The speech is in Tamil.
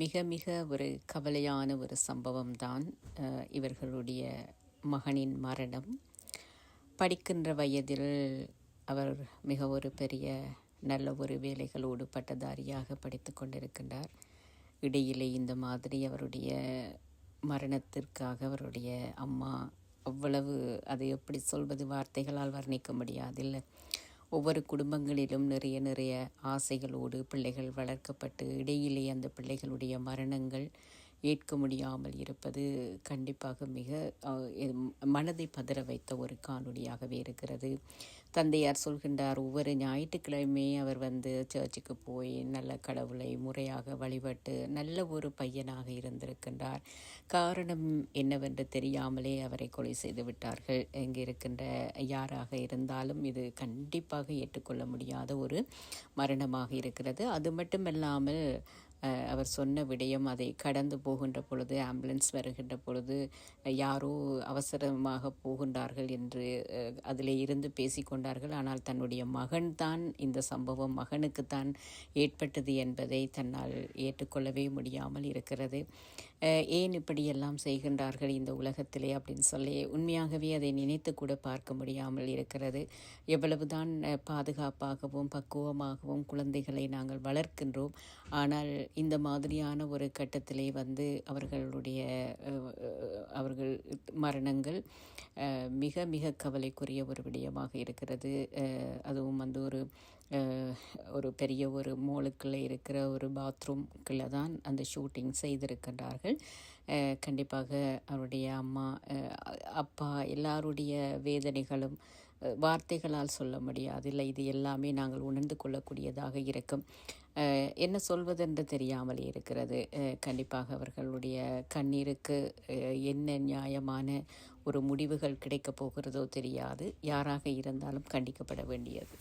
மிக மிக ஒரு கவலையான ஒரு சம்பவம் தான் இவர்களுடைய மகனின் மரணம். படிக்கின்ற வயதில் அவர் மிக ஒரு பெரிய நல்ல ஒரு வேலைகளோடு பட்டதாரியாக படித்து கொண்டிருக்கின்றார். இடையிலே இந்த மாதிரி அவருடைய மரணத்திற்காக அவருடைய அம்மா அவ்வளவு அதை எப்படி சொல்வது வார்த்தைகளால் வர்ணிக்க முடியாதில்லை. ஒவ்வொரு குடும்பங்களிலும் நிறைய நிறைய ஆசைகளோடு பிள்ளைகள் வளர்க்கப்பட்டு இடையிலே அந்த பிள்ளைகளுடைய மரணங்கள் ஏற்க முடியாமல் இருப்பது கண்டிப்பாக மிக மனதை பதற வைத்த ஒரு காணொலியாகவே இருக்கிறது. தந்தையார் சொல்கின்றார் ஒவ்வொரு ஞாயிற்றுக்கிழமை அவர் வந்து சர்ச்சுக்கு போய் நல்ல கடவுளை முறையாக வழிபட்டு நல்ல ஒரு பையனாக இருந்திருக்கின்றார். காரணம் என்னவென்று தெரியாமலே அவரை கொலை செய்து விட்டார்கள். இருக்கின்ற யாராக இருந்தாலும் இது கண்டிப்பாக ஏற்றுக்கொள்ள முடியாத ஒரு மரணமாக இருக்கிறது. அது மட்டுமல்லாமல் அவர் சொன்ன விடயம் அதை கடந்து போகின்ற பொழுது ஆம்புலன்ஸ் வருகின்ற பொழுது யாரோ அவசரமாக போகின்றார்கள் என்று அதில் இருந்து பேசிக்கொண்டார்கள். ஆனால் தன்னுடைய மகன்தான் இந்த சம்பவம் மகனுக்குத்தான் ஏற்பட்டது என்பதை தன்னால் ஏற்றுக்கொள்ளவே முடியாமல் இருக்கிறது. ஏன் இப்படியெல்லாம் செய்கின்றார்கள் இந்த உலகத்திலே அப்படின்னு சொல்லி உண்மையாகவே அதை நினைத்து கூட பார்க்க முடியாமல் இருக்கிறது. எவ்வளவுதான் பாதுகாப்பாகவும் பக்குவமாகவும் குழந்தைகளை நாங்கள் வளர்க்கின்றோம். ஆனால் இந்த மாதிரியான ஒரு கட்டத்திலே வந்து அவர்களுடைய அவர்கள் மரணங்கள் மிக மிக கவலைக்குரிய ஒரு விடயமாக இருக்கிறது. அதுவும் வந்து ஒரு பெரிய ஒரு மோலுக்குள்ளே இருக்கிற ஒரு பாத்ரூம்குள்ளே தான் அந்த ஷூட்டிங் செய்திருக்கின்றார்கள். கண்டிப்பாக அவருடைய அம்மா அப்பா எல்லாருடைய வேதனைகளும் வார்த்தைகளால் சொல்ல முடியாது இல்லை இது எல்லாமே நாங்கள் உணர்ந்து கொள்ளக்கூடியதாக இருக்கும். என்ன சொல்வதென்று தெரியாமல் இருக்கிறது. கண்டிப்பாக அவர்களுடைய கண்ணீருக்கு என்ன நியாயமான ஒரு முடிவுகள் கிடைக்கப் போகிறதோ தெரியாது. யாராக இருந்தாலும் கண்டிக்கப்பட வேண்டியது.